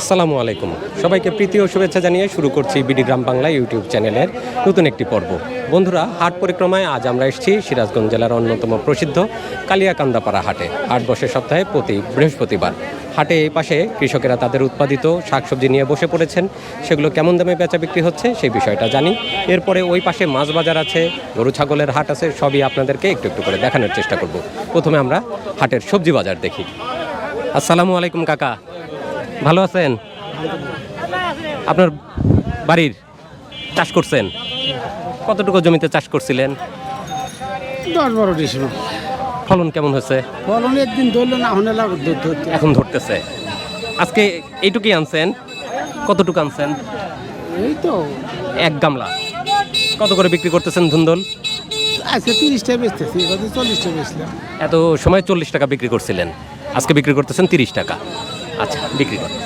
আসসালামু আলাইকুম। সবাইকে প্রীতি ও শুভেচ্ছা জানিয়ে শুরু করছি বিডি গ্রাম বাংলা ইউটিউব চ্যানেলের নতুন একটি পর্ব। বন্ধুরা, হাট পরিক্রমায় আজ আমরা এসেছি সিরাজগঞ্জ জেলার অন্যতম প্রসিদ্ধ কালিয়াকান্দাপাড়া হাটে। হাট বসে সপ্তাহে প্রতি বৃহস্পতিবার। হাটে এই পাশে কৃষকেরা তাদের উৎপাদিত শাকসবজি নিয়ে বসে পড়েছেন। সেগুলো কেমন দামে বেচা বিক্রি হচ্ছে সেই বিষয়টা জানি। এরপরে ওই পাশে মাছ বাজার আছে, গরু ছাগলের হাট আছে, সবই আপনাদেরকে একটু একটু করে দেখানোর চেষ্টা করব। প্রথমে আমরা হাটের সবজি বাজার দেখি। আসসালামু আলাইকুম, কাকা। ভালো আছেন? আপনার বাড়ির চাষ করছেন? কতটুকু জমিতে চাষ করছিলেন? দশ বারো ফলন কেমন হয়েছে? ফলন একদিন ধরলো না হলে এখন ধরতেছে। আজকে এইটুকুই আনছেন? কতটুকু আনছেন? এই তো। এক গামলা। কত করে বিক্রি করতেছেন ধুন্দল আজকে তিরিশটা বেচতেছি চল্লিশটা বেচলাম। এত সময় চল্লিশ টাকা বিক্রি করছিলেন। আজকে বিক্রি করতেছেন তিরিশ টাকা। আচ্ছা বিক্রি করেন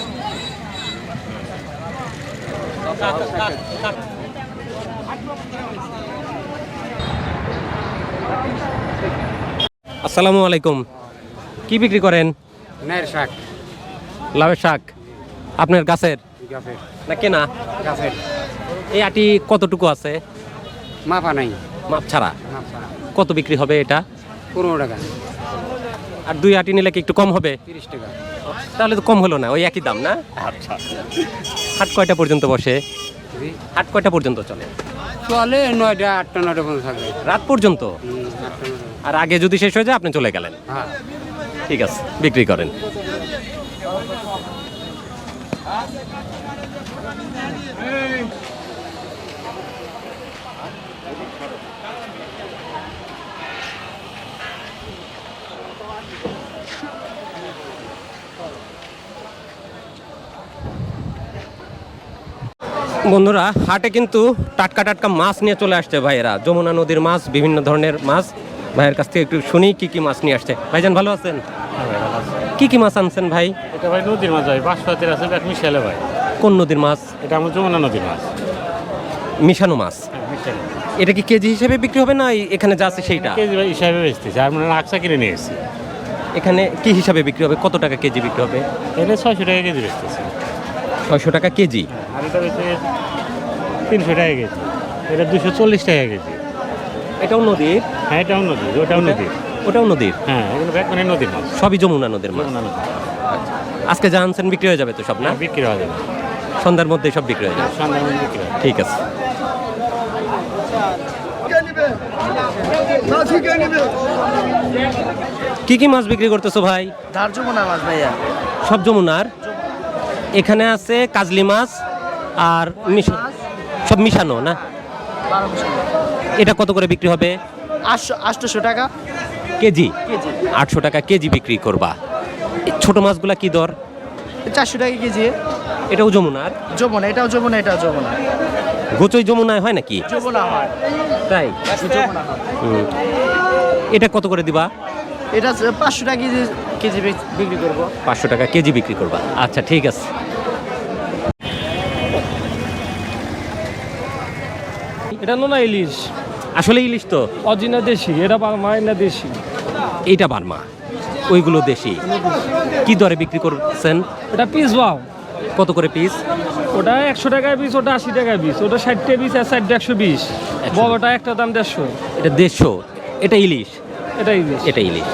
আসসালামু আলাইকুম। কি বিক্রি করেন? নাইর শাক। লাভের শাক। আপনার গাছের? গাছের। না কেনা? গাছের। এই আটি কতটুকু আছে? মাপা নাই। মাপ ছাড়া। কত বিক্রি হবে এটা? পনেরো টাকা। আর দুই আটি নিলে কি একটু কম হবে? তিরিশ টাকা। তাহলে তো কম হলো না ওই একই দাম না? আচ্ছা। হাট কয়টা পর্যন্ত বসে? হাট কয়টা পর্যন্ত চলে? চলে নয়টা আটটা নয়টা পর্যন্ত থাকবে রাত পর্যন্ত। আর আগে যদি শেষ হয়ে যায় আপনি চলে গেলেন। হ্যাঁ। ঠিক আছে বিক্রি করেন। বন্ধুরা হাটে কিন্তু টাটকা টাটকা মাছ নিয়ে চলে আসছে ভাইয়েরা। যমুনা নদীর মাছ বিভিন্ন ধরনের মাছ। ভাইয়ের কাছ থেকে একটু শুনি কি কি মাছ নিয়ে আসছে। ভাইজান ভালো আছেন? কি কি মাছ আনছেন ভাই? এটা ভাই নদীর মাছ ভাই বাঁশপাতির আছে এক মিশালে ভাই। কোন নদীর মাছ? এটা আমার যমুনা নদীর মাছ। মিশানো মাছ। এটা কি কেজি হিসেবে বিক্রি হবে না এখানে যা আছে সেইটা? কেজি হিসাবে বেচতেছি আর মানে আকসা কিনে নিয়ে এসেছি। এখানে কি হিসাবে বিক্রি হবে? কত টাকা কেজি বিক্রি হবে? এটা ছয়শো টাকা কেজি বেচতেছি। ছয়শো টাকা কেজি? আর এটা বেচে তিনশো টাকা কেজি। এটা দুশো চল্লিশ টাকা কেজি। এটাও নদীর? হ্যাঁ এটাও নদীর ওটাও নদীর। ওটাও নদীর? হ্যাঁ এগুলো মানে নদীর মাছ। সবই যমুনা নদীর মাছ। নদী আজকে যা আনছেন বিক্রি হয়ে যাবে তো সব না? না বিক্রি হয়ে যাবে। সন্ধ্যার মধ্যে সব বিক্রি হয়ে যাবে। সন্ধ্যা মধ্যে বিক্রি ঠিক আছে। কি কি মাছ বিক্রি করতেছো ভাই? ধার যমুনা মাছ ভাইয়া। সব যমুনার? এখানে আছে কাজলি মাছ আর মিশ- সব মিশানো না? এটা কত করে বিক্রি হবে? আটশো টাকা। কেজি? আটশো টাকা কেজি বিক্রি করবা। ছোট মাছগুলা কি দর? চারশো টাকা কেজি। এটাও যমুনার? যমুনা এটাও যমুনা এটাও যমুনা। গোচই যমুনায় হয় নাকি? তাই? হুম। এটা কত করে দিবা? এটা পাঁচশো টাকা কেজি কেজি বিক্রি করব। পাঁচশো টাকা কেজি বিক্রি করবা। আচ্ছা ঠিক আছে। এটা নোনা ইলিশ? আসলে ইলিশ তো? অজিনা দেশি এটা মাইনা দেশি। এইটা বার্মা। ওইগুলো দেশি। কি দরে বিক্রি করছেন? এটা পিস বাও। কত করে পিস ওটা একশো টাকায় পিস ওটা আশি টাকায় পিস ওটা ষাটটা পিস আর ষাটটা একশো বিশ। বড়টা একটা দাম দেড়শো। এটা দেড়শো। এটা ইলিশ? এটা ইলিশ। এটা ইলিশ।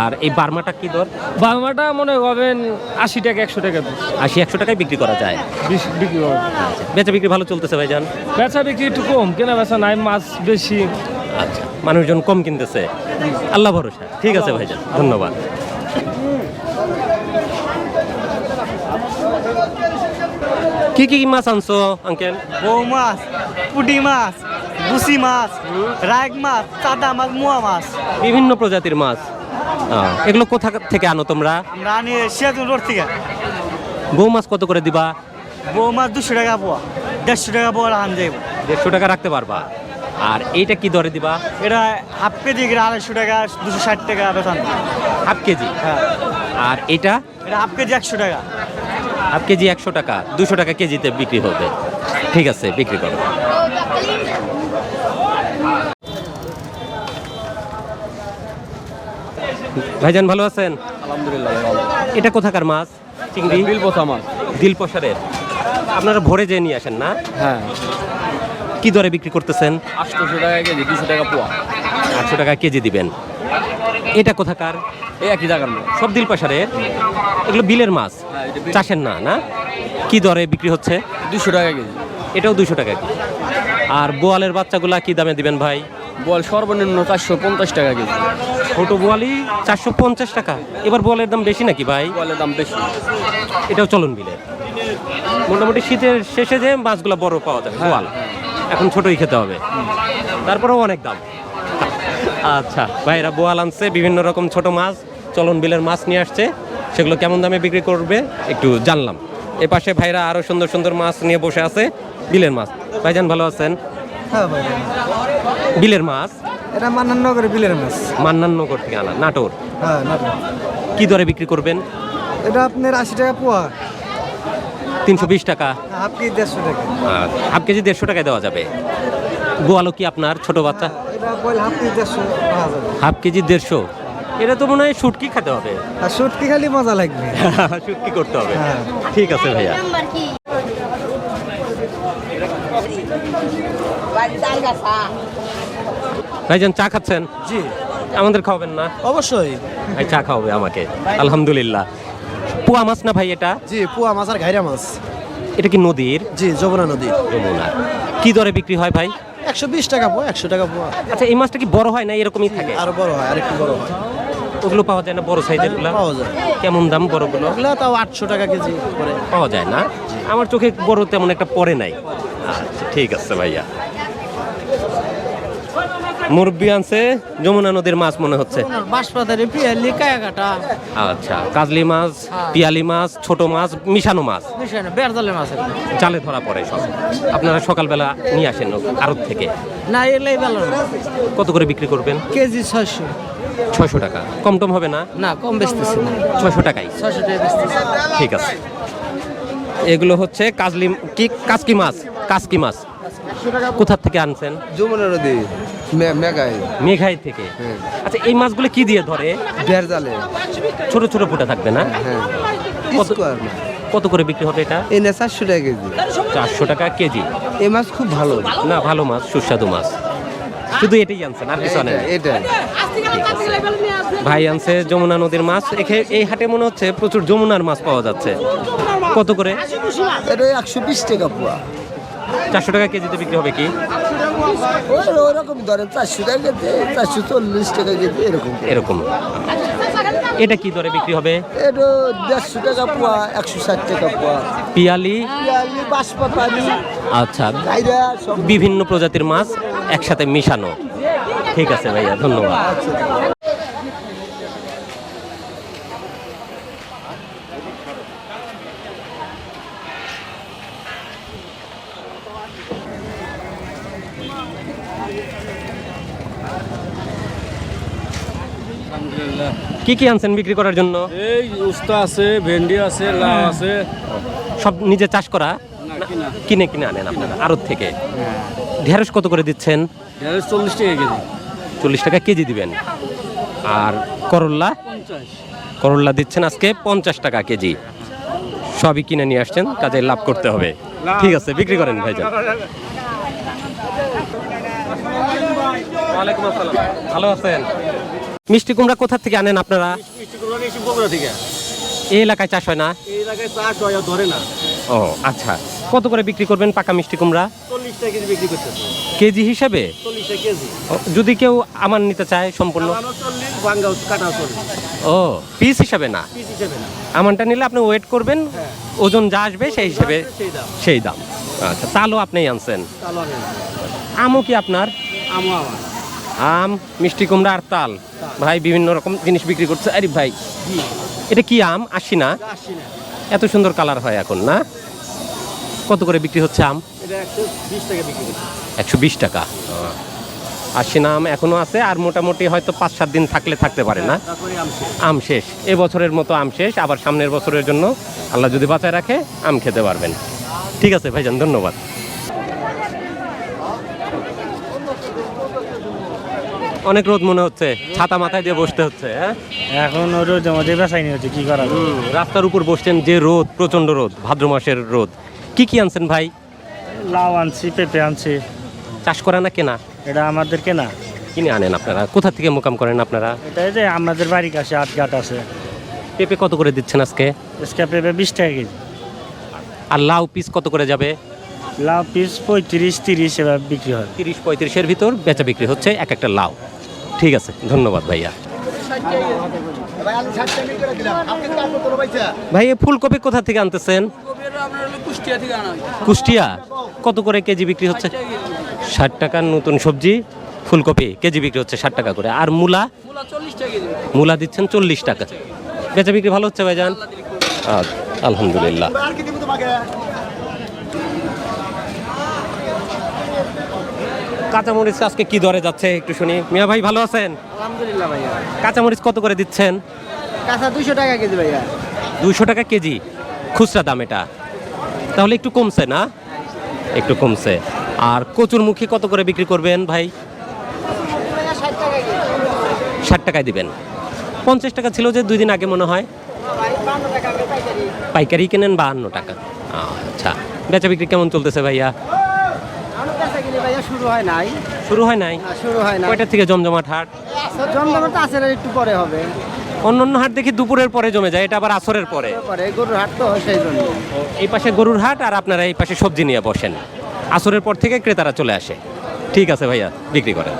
আর এই বার্মাটা কি দর? বার্মাটা মনে করবেন আশি টাকা একশো টাকা আশি একশো টাকায় বিক্রি করা যায়। বিক্রি করবেন বেচা বিক্রি ভালো চলতেছে ভাইজান? বেচা বিক্রি একটু কম কেনা বেচা নাই মাছ বেশি। আচ্ছা মানুষজন কম কিনতেছে। আল্লাহ ভরসা। ঠিক আছে ভাইজান ধন্যবাদ। কি কি মাছ আনছো আঙ্কেল বউ মাছ পুটি মাছ বুসি মাছ রাগ মাছ চাদা মাছ মোয়া মাছ। বিভিন্ন প্রজাতির মাছ। এগুলো কোথা থেকে আনো তোমরা? আমরা আনি সিয়াজুন রোড থেকে। বউ মাছ কত করে দিবা? বউ মাছ দুশো টাকা পোয়া দেড়শো টাকা পোয়া আন যাইব দেড়শো টাকা রাখতে পারবা। আর এইটা কি দরে দিবা? এটা হাফ কেজি আড়াইশো টাকা দুশো ষাট টাকা বেতন। Half kg? হ্যাঁ। আর এইটা? এটা হাফ কেজি একশো টাকা। হাফ কেজি একশো টাকা দুশো টাকা কেজিতে বিক্রি হবে। ঠিক আছে বিক্রি করো। ভাইজান ভালো আছেন? আলহামদুলিল্লাহ এটা কোথাকার মাছ? চিংড়ি? বিল পোথা মাছ। দিল পশারের আপনারা ভরে যেয়ে নিয়ে আসেন না? হ্যাঁ। কি দরে বিক্রি করতেছেন? আটশোশো টাকা কেজি দুশো টাকা পোয়া। আটশো টাকা কেজি দিবেন। এটা কোথাকার? এই একই জায়গার মাছ সব দিল পাশারের এগুলো বিলের মাছ। হ্যাঁ, বিল। চাষের না না? কি দরে বিক্রি হচ্ছে? দুশো টাকা কেজি। এটাও দুশো টাকা কেজি। আর বোয়ালের বাচ্চাগুলা কি দামে দিবেন ভাই? বল সর্বনিম্ন চারশো পঞ্চাশ টাকা কেজি। ছোট বোয়ালি চারশো পঞ্চাশ টাকা। এবার বোয়ালের দাম বেশি নাকি ভাই? বলের দাম বেশি। এটাও চলন বিলের মোটামুটি শীতের শেষে যে মাছগুলো বড় পাওয়া যাবে বোয়াল। এখন ছোটই খেতে হবে। তারপরেও অনেক দাম। আচ্ছা ভাইরা বোয়াল আনছে বিভিন্ন রকম ছোট মাছ চলন বিলের মাছ নিয়ে আসছে। সেগুলো কেমন দামে বিক্রি করবে একটু জানলাম। এ পাশে ভাইরা আরও সুন্দর সুন্দর মাছ নিয়ে বসে আছে বিলের মাছ। ভাইজান ভালো আছেন? হ্যাঁ বিলের মাছ? এটা মান্নান নগরে বিলের মাছ। মান্নাননগর থেকে আনা নাটোর? হ্যাঁ কি দরে বিক্রি করবেন? এটা আপনার আশি টাকা পোয়া। তিনশো বিশ টাকা? হাফ কেজি দেড়শো টাকা। হাফ কেজি দেড়শো টাকায় দেওয়া যাবে। গোয়ালও কি আপনার ছোট বাচ্চা? হাফ কেজি দেড়শো হাফ কেজি দেড়শো? এটা তো মনে হয় শুটকি খেতে হবে। আর সত্যি খালি মজা লাগবে। শুটকি করতে হবে। হ্যাঁ। ঠিক আছে ভাইয়া। ভাইজান চা খাচ্ছেন? জি। আমাদের খাওয়াবেন না? অবশ্যই। ভাই চা খাওয়াবে আমাকে। আলহামদুলিল্লাহ। পোয়া মাছ না ভাই এটা? জি পোয়া মাছ আর ঘাইরা মাছ। এটা কি নদীর? জি যমুনা নদী যমুনা। কি দরে বিক্রি হয় ভাই? একশো বিশ টাকা পোয়া একশো টাকা পোয়া। আচ্ছা এই মাছটা কি বড় হয় না এরকমই থাকে? আর বড় হয় আর একটু বড় হয়। ওগুলো পাওয়া যায় না বড় সাইজেরগুলো? পাওয়া যায়। কেমন দাম বড়গুলো? ওগুলো তাও আটশো টাকা কেজি করে। পাওয়া যায় না? আমার চোখে বড় তেমন একটা পড়ে নাই। আচ্ছা ঠিক আছে ভাইয়া। মুরব্বি আনছে যমুনা নদীর মাছ মনে হচ্ছে। পিয়ালি কাটা আচ্ছা কাজলি মাছ পিয়ালি মাছ ছোট মাছ মিশানো মাছ। মিশানো মাছ জালে ধরা পড়ে সব। আপনারা সকালবেলা নিয়ে আসেন আড়ত থেকে। না এলাই ভালো না। কত করে বিক্রি করবেন? কেজি ছয়শো। ছয়শো টাকা। কম টম হবে না? না কম বেচতেছি না। ছয়শো টাকাই। ছয়শো টাকা বেচতেছি। ঠিক আছে। এগুলো হচ্ছে কাজলি কি কাজকি মাছ কাজকি মাছ। কোথা থেকে আনছেন? যমুনা নদী মেঘাই। মেঘাই থেকে। আচ্ছা এই মাছগুলো কি দিয়ে ধরে? বের জালে ছোট ছোট ফুটা থাকবে না? হ্যাঁ। কত- করে বিক্রি হবে এটা? এনে চারশো টাকা কেজি। চারশো টাকা কেজি। এই মাছ খুব ভালো। না ভালো মাছ সুস্বাদু মাছ। শুধু এটাই আনছেন আর কিছু আনেন এটা ভাই আনছে যমুনা নদীর মাছ। এই হাটে মনে হচ্ছে প্রচুর যমুনার মাছ পাওয়া যাচ্ছে। কত করে? এটা একশো বিশ টাকা পোয়া। চারশো টাকা কেজিতে বিক্রি হবে কি? ওরকম ধরেন চারশো টাকা কেজি চারশো চল্লিশ টাকা কেজি এরকম। এরকম। এটা কি দরে বিক্রি হবে? এটা দেড়শো টাকা পোয়া একশো ষাট টাকা পোয়া। পিয়ালি? পিয়ালি বাঁশপাতালি। আচ্ছা। বিভিন্ন প্রজাতির মাছ একসাথে মিশানো। ঠিক আছে ভাইয়া ধন্যবাদ। কি কি আনছেন বিক্রি করার জন্য? এই উস্তা আছে ভেন্ডি আছে লাউ আছে। সব নিজে চাষ করা? কিনে। কিনে আনেন আপনারা আড়ত থেকে? ঢেঁড়স কত করে দিচ্ছেন? ঢেঁড়স চল্লিশ টাকা কেজি। চল্লিশ টাকা কেজি দিবেন। আর করল্লা করল্লা দিচ্ছেন আজকে পঞ্চাশ টাকা কেজি। সবই কিনে নিয়ে আসছেন কাজে লাভ করতে হবে। ঠিক আছে বিক্রি করেন ভাইজান। ওয়ালাইকুম আসসালাম। ভালো আছেন? মিষ্টি কুমড়া কোথা থেকে আনেন আপনারা? মিষ্টি কুমড়া নিয়েছি বগুড়া থেকে। এই এলাকায় চাষ হয় না? এই এলাকায় চাষ হয় ধরে না। ও আচ্ছা। কত করে বিক্রি করবেন পাকা মিষ্টি কুমড়া? চল্লিশ টাকা কেজি বিক্রি করতেছে। কেজি হিসেবে? চল্লিশ টাকা কেজি। যদি কেউ আমার নিতে চায় সম্পূর্ণ? ও পিস হিসাবে না? পিস হিসেবে না। আমানটা নিলে আপনি ওয়েট করবেন ওজন যা আসবে সেই হিসাবে সেই দাম। আচ্ছা তালও আপনি আনছেন? আমও কি আপনার? আম মিষ্টি কুমড়া আর তাল। ভাই বিভিন্ন রকম জিনিস বিক্রি করছে। আরে ভাই এটা কি আম? আসি না? এত সুন্দর কালার হয় এখন না? কত করে বিক্রি হচ্ছে আম? একশো বিশ টাকা আশি না আম এখনও আছে আর মোটামুটি হয়তো পাঁচ সাত দিন থাকলে থাকতে পারে না? আম শেষ। এবছরের মতো আম শেষ আবার সামনের বছরের জন্য আল্লাহ যদি বাঁচায় রাখে আম খেতে পারবেন। ঠিক আছে ভাইজান ধন্যবাদ। অনেক রোদ মনে হচ্ছে ছাতা মাথায় দিয়ে বসতে হচ্ছে হ্যাঁ? এখন রোদের মধ্যে বেসাইনি হচ্ছে কি করা রাস্তার উপর বসছেন যে রোদ প্রচণ্ড রোদ ভাদ্র মাসের রোদ। কি কি আনছেন ভাই? লাউ আনছি পেঁপে আনছি। চাষ করা না কেনা? এটা আমাদের কেনা। কিনে আনেন আপনারা? কোথা থেকে মোকাম করেন আপনারা? এটা এই যে আমাদের বাড়ির কাছে আট ঘাট আছে। পেঁপে কত করে দিচ্ছেন আজকে? আজকে পেঁপে বিশ টাকা কেজি। আর লাউ পিস কত করে যাবে? লাউ পিস পঁয়ত্রিশ তিরিশ এবার বিক্রি হয়। তিরিশ পঁয়ত্রিশের ভিতর বেচা বিক্রি হচ্ছে এক একটা লাউ। ঠিক আছে ধন্যবাদ ভাইয়া। ভাই ফুলকপি কোথা থেকে আনতেছেন? কুষ্টিয়া। কত করে কেজি বিক্রি হচ্ছে? ষাট টাকার নতুন সবজি ফুলকপি কেজি বিক্রি হচ্ছে ষাট টাকা করে। আর মূলা? মূলা দিচ্ছেন চল্লিশ টাকা। বেচা বিক্রি ভালো হচ্ছে ভাইজান? আচ্ছা, আলহামদুলিল্লাহ। কাঁচামরিচ আজকে কি দরে যাচ্ছে একটু শুনি। মিয়া ভাই ভালো আছেন? আলহামদুলিল্লাহ ভাইয়া। কাঁচামরিচ কত করে দিচ্ছেন? কাঁচা দুশো টাকা কেজি ভাইয়া। দুশো টাকা কেজি? খুচরা দাম এটা। তাহলে একটু কমছে না? একটু কমছে। আর কচুরমুখী কত করে বিক্রি করবেন ভাই? ষাট টাকায় দিবেন। পঞ্চাশ টাকা ছিল যে দুই দিন আগে মনে হয়। পাইকারি কেনেন বাহান্ন টাকা। আচ্ছা। বেচা বিক্রি কেমন চলতেছে ভাইয়া? শুরু হয় নাই। শুরু হয় নাই? শুরু হয় না কয়টা থেকে জমজমাট হাট? জমজমাট আছে না, একটু পরে হবে। অন্য অন্য হাট দেখি দুপুরের পরে জমে যায় এটা আবার আসরের পরে। পরে গরুর হাট তো সেই জন্য। এই পাশে গরুর হাট আর আপনারা এই পাশে সবজি নিয়ে বসেন। আসরের পর থেকে ক্রেতারা চলে আসে। ঠিক আছে ভাইয়া বিক্রি করেন।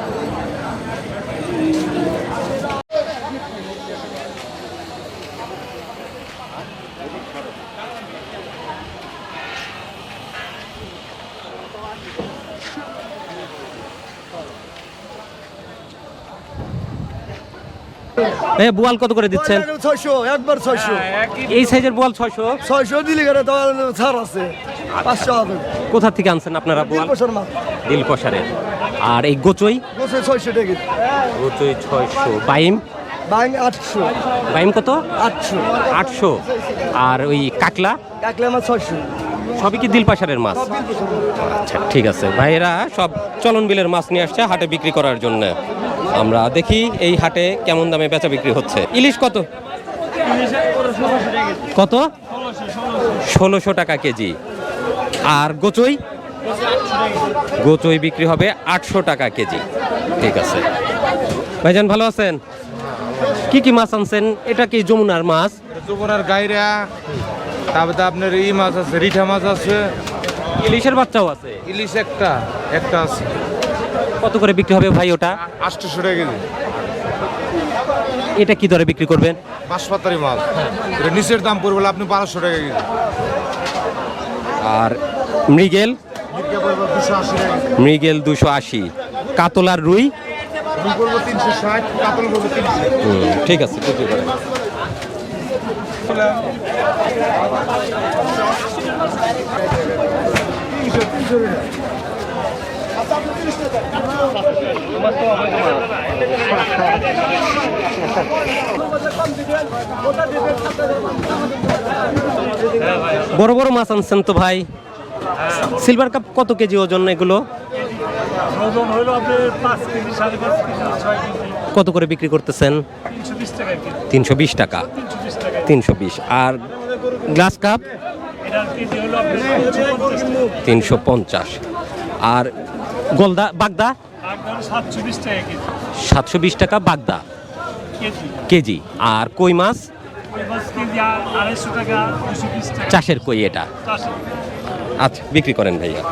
ভাইয়া বোয়াল কত করে দিচ্ছেন? ছয়শো একবার ছয়শো। এই সাইজের বোয়াল ছয়শো? ছয়শো দিলে গেলে ছাড় আছে। পাঁচশো কোথা থেকে আনছেন আপনারা বোয়াল? বছর মাছ দিল পশারে আর এই গোচই? ছয়শো টাকা গোচই ছয়শো। বাইম? বাইং আটশো। বাইম কত? আটশো। আটশো। আর ওই কাকলা? কাকলে মাছ ছয়শো। সবই কি দিলপাশারের মাছ। আচ্ছা ঠিক আছে। ভাইয়েরা সব চলন বিলের মাছ নিয়ে আসছে হাটে বিক্রি করার জন্য। আমরা দেখি এই হাটে কেমন দামে বেচা বিক্রি হচ্ছে। ইলিশ কত? কত? ষোলোশো টাকা কেজি। আর গোচই? গোচই বিক্রি হবে আটশো টাকা কেজি। ঠিক আছে। ভাইজান ভালো আছেন? কি কি মাছ আনছেন? এটা কি যমুনার মাছ? যমুনার গাইরা তারপরে আপনার ই মাছ আছে রিঠা মাছ আছে। ইলিশের বাচ্চাও আছে। ইলিশ একটা একটা আছে। কত করে বিক্রি হবে ভাই ওটা? আটশোশো টাকা কেজি। এটা কি দরে বিক্রি করবেন? বাঁশপাতারি মাল। এটা নিচের দাম পড়বে আপনি বারোশো টাকা কেজি। আর মৃগেল? মৃগেল দুশো আশি কাতলার রুই? ঠিক আছে বড় বড় মাছ আনছেন তো ভাই। সিলভার কাপ কত কেজি ওজন এগুলো? কত করে বিক্রি করতেছেন? তিনশো বিশ টাকা তিনশো বিশ আর গ্লাস কাপ? তিনশো পঞ্চাশ। আর গলদা বাগদা? সাতশো বিশ টাকা টাকা বাগদা। কেজি। আর কই মাছ? টাকা টাকা। চাষের কই এটা? আচ্ছা বিক্রি করেন ভাইয়া।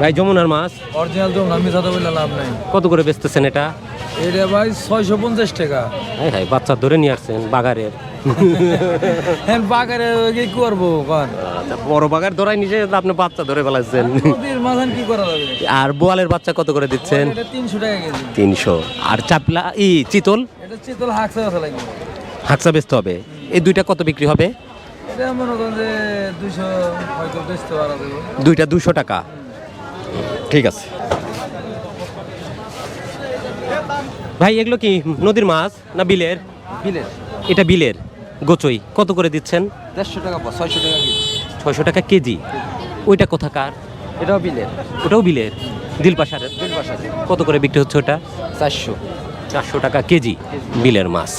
ভাই যমুনার মাছ? অরিজিনাল তো আমি সাথে বললে লাভ নাই। কত করে বেচতেছেন এটা? এটা ভাই ছয়শো পঞ্চাশ টাকা। হ্যাঁ হ্যাঁ বাচ্চা ধরে নিয়ে আসছেন বাগারের। হ্যাঁ বাগারে কি করব আচ্ছা, বড় বাগার ধরাই নিজে আপনি বাচ্চা ধরে ফেলাচ্ছেন কি করা আর বোয়ালের বাচ্চা কত করে দিচ্ছেন? তিনশো টাকা কেজি। তিনশো। আর চাপলা ই চিতল? এটা চিতল হাঁকছে আছে লাগবে হাকসা বেচতে হবে। এই দুইটা কত বিক্রি হবে? এটা মনে করেন যে দুইশো হয়তো বেচতে পারা দুইটা দুশো টাকা। ঠিক আছে। ভাই এগুলো কি নদীর মাছ না বিলের? বিলের। এটা বিলের। গোচই কত করে দিচ্ছেন? দেড়শো টাকা ছয়শো টাকা কেজি। ছয়শো টাকা কেজি। ওইটা কোথাকার? এটাও বিলের। ওটাও বিলের? দিল পাশারের বিল বাসাতে কত করে বিক্রি হচ্ছে ওটা? চারশো। চারশো টাকা কেজি বিলের মাছ।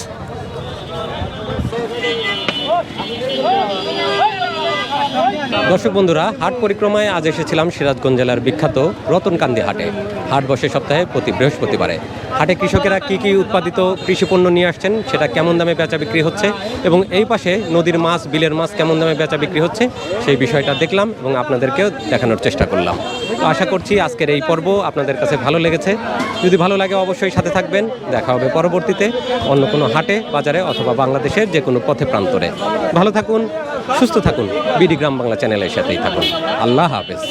দর্শক বন্ধুরা, হাট পরিক্রমায় আজ এসেছিলাম সিরাজগঞ্জ জেলার বিখ্যাত রতনকান্দি হাটে। হাট বসে সপ্তাহে প্রতি বৃহস্পতিবারে। হাটে কৃষকেরা কি কি উৎপাদিত কৃষিপণ্য নিয়ে আসছেন, সেটা কেমন দামে বেচা বিক্রি হচ্ছে এবং এই পাশে নদীর মাছ, বিলের মাছ কেমন দামে বেচা বিক্রি হচ্ছে, সেই বিষয়টা দেখলাম এবং আপনাদেরকেও দেখানোর চেষ্টা করলাম। তো আশা করছি আজকের এই পর্ব আপনাদের কাছে ভালো লেগেছে। যদি ভালো লাগে অবশ্যই সাথে থাকবেন। দেখা হবে পরবর্তীতে অন্য কোনো হাটে, বাজারে অথবা বাংলাদেশের যে কোনো পথে প্রান্তরে। ভালো থাকুন, সুস্থ থাকুন। বিডি গ্রাম বাংলা চ্যানেলের সাথেই থাকুন। আল্লাহ হাফেজ।